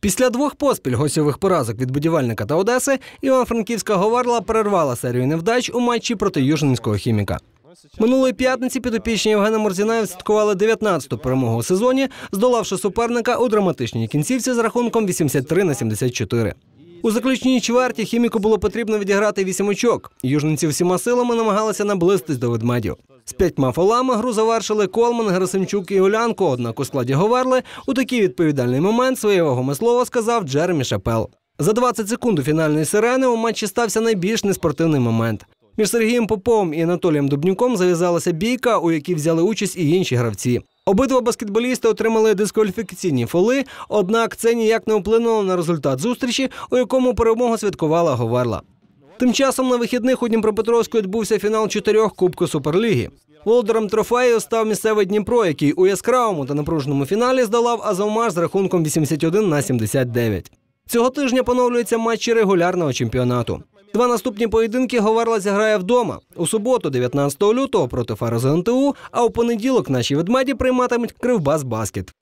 Після двох поспіль гостьових поразок від будівельника та Одеси Іван-Франківська Говарла перервала серію невдач у матчі проти Южненського хіміка. Минулої п'ятниці підопічні Євгена Морзіна відсвяткували 19-ту перемогу у сезоні, здолавши суперника у драматичній кінцівці з рахунком 83 на 74. У заключній чверті хіміку було потрібно відіграти вісім очок. Южненці всіма силами намагалися наблизитись до ведмедів. З п'ятьма фолами гру завершили Колман, Герасимчук і Олянко. Однак у складі Говерли у такий відповідальний момент своє вагоме слово сказав Джеремі Шапел. За 20 секунд у фінальної сирени у матчі стався найбільш неспортивний момент. Між Сергієм Поповим і Анатолієм Дубнюком зав'язалася бійка, у якій взяли участь і інші гравці. Обидва баскетболісти отримали дискваліфікаційні фоли, однак це ніяк не вплинуло на результат зустрічі, у якому перемогу святкувала Говерла. Тим часом на вихідних у Дніпропетровську відбувся фінал чотирьох Кубку Суперліги. Володарем трофею став місцевий Дніпро, який у яскравому та напруженому фіналі здолав Азовмаш з рахунком 81 на 79. Цього тижня поновлюються матчі регулярного чемпіонату. Два наступні поєдинки Говерла зіграє вдома у суботу, 19 лютого, проти Фарозу НТУ, а у понеділок наші ведмеді прийматимуть Кривбас Баскет.